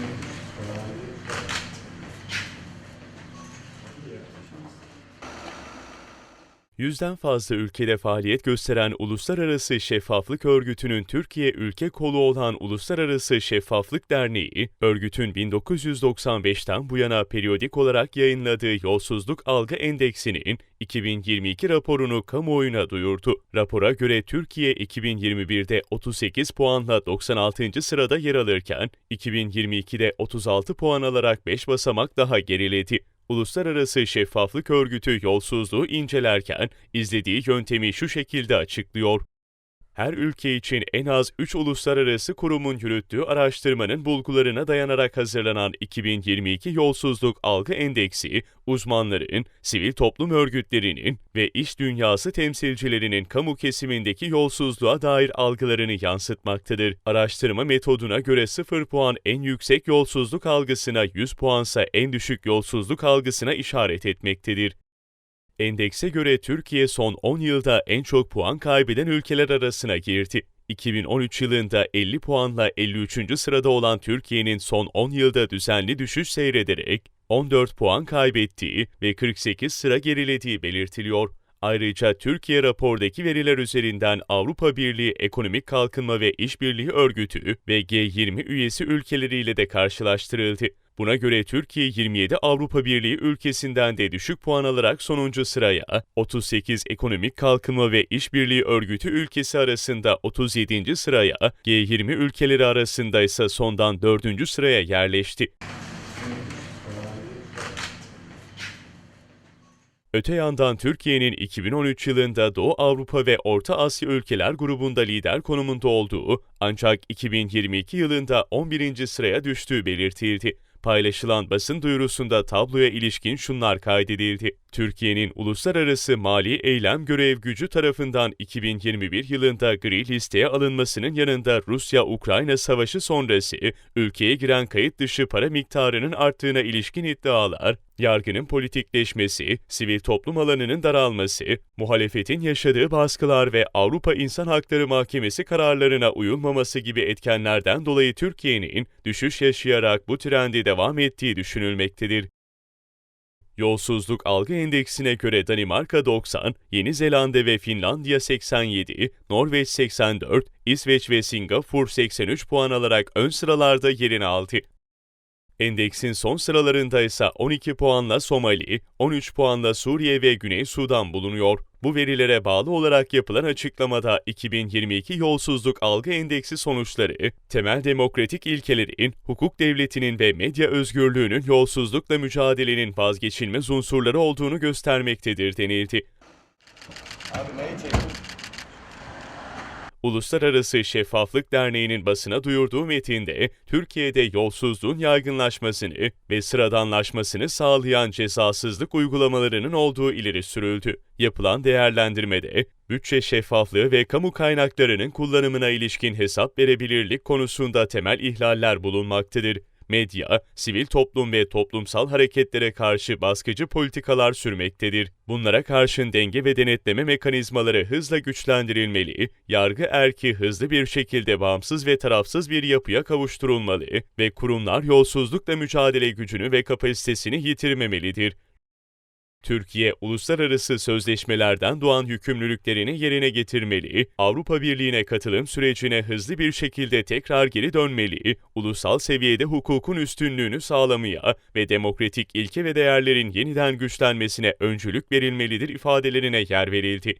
Thank you. Yüzden fazla ülkede faaliyet gösteren Uluslararası Şeffaflık Örgütü'nün Türkiye ülke kolu olan Uluslararası Şeffaflık Derneği, örgütün 1995'ten bu yana periyodik olarak yayınladığı Yolsuzluk Algı Endeksinin 2022 raporunu kamuoyuna duyurdu. Rapora göre Türkiye 2021'de 38 puanla 96. sırada yer alırken 2022'de 36 puan alarak 5 basamak daha geriledi. Uluslararası Şeffaflık Örgütü yolsuzluğu incelerken izlediği yöntemi şu şekilde açıklıyor. Her ülke için en az 3 uluslararası kurumun yürüttüğü araştırmanın bulgularına dayanarak hazırlanan 2022 Yolsuzluk Algı Endeksi, uzmanların, sivil toplum örgütlerinin ve iş dünyası temsilcilerinin kamu kesimindeki yolsuzluğa dair algılarını yansıtmaktadır. Araştırma metoduna göre 0 puan en yüksek yolsuzluk algısına, 100 puansa en düşük yolsuzluk algısına işaret etmektedir. Endekse göre Türkiye son 10 yılda en çok puan kaybeden ülkeler arasına girdi. 2013 yılında 50 puanla 53. sırada olan Türkiye'nin son 10 yılda düzenli düşüş seyrederek 14 puan kaybettiği ve 48 sıra gerilediği belirtiliyor. Ayrıca Türkiye rapordaki veriler üzerinden Avrupa Birliği Ekonomik Kalkınma ve İşbirliği Örgütü ve G20 üyesi ülkeleriyle de karşılaştırıldı. Buna göre Türkiye 27 Avrupa Birliği ülkesinden de düşük puan alarak sonuncu sıraya, 38 Ekonomik Kalkınma ve İşbirliği Örgütü ülkesi arasında 37. sıraya, G20 ülkeleri arasında ise sondan 4. sıraya yerleşti. Öte yandan Türkiye'nin 2013 yılında Doğu Avrupa ve Orta Asya ülkeler grubunda lider konumunda olduğu ancak 2022 yılında 11. sıraya düştüğü belirtildi. Paylaşılan basın duyurusunda tabloya ilişkin şunlar kaydedildi. Türkiye'nin uluslararası mali eylem görev gücü tarafından 2021 yılında gri listeye alınmasının yanında Rusya-Ukrayna savaşı sonrası ülkeye giren kayıt dışı para miktarının arttığına ilişkin iddialar, yargının politikleşmesi, sivil toplum alanının daralması, muhalefetin yaşadığı baskılar ve Avrupa İnsan Hakları Mahkemesi kararlarına uyulmaması gibi etkenlerden dolayı Türkiye'nin düşüş yaşayarak bu trendi devam ettiği düşünülmektedir. Yolsuzluk algı endeksine göre Danimarka 90, Yeni Zelanda ve Finlandiya 87, Norveç 84, İsveç ve Singapur 83 puan alarak ön sıralarda yerini aldı. Endeksin son sıralarında ise 12 puanla Somali, 13 puanla Suriye ve Güney Sudan bulunuyor. Bu verilere bağlı olarak yapılan açıklamada 2022 Yolsuzluk Algı Endeksi sonuçları, temel demokratik ilkelerin, hukuk devletinin ve medya özgürlüğünün yolsuzlukla mücadelenin vazgeçilmez unsurları olduğunu göstermektedir denildi. Abi neyi çekiyorsun? Uluslararası Şeffaflık Derneği'nin basına duyurduğu metinde Türkiye'de yolsuzluğun yaygınlaşmasını ve sıradanlaşmasını sağlayan cezasızlık uygulamalarının olduğu ileri sürüldü. Yapılan değerlendirmede bütçe şeffaflığı ve kamu kaynaklarının kullanımına ilişkin hesap verebilirlik konusunda temel ihlaller bulunmaktadır medya, sivil toplum ve toplumsal hareketlere karşı baskıcı politikalar sürmektedir. Bunlara karşın denge ve denetleme mekanizmaları hızla güçlendirilmeli, yargı erki hızlı bir şekilde bağımsız ve tarafsız bir yapıya kavuşturulmalı ve kurumlar yolsuzlukla mücadele gücünü ve kapasitesini yitirmemelidir. Türkiye, uluslararası sözleşmelerden doğan yükümlülüklerini yerine getirmeli, Avrupa Birliği'ne katılım sürecine hızlı bir şekilde tekrar geri dönmeli, ulusal seviyede hukukun üstünlüğünü sağlamaya ve demokratik ilke ve değerlerin yeniden güçlenmesine öncülük verilmelidir ifadelerine yer verildi.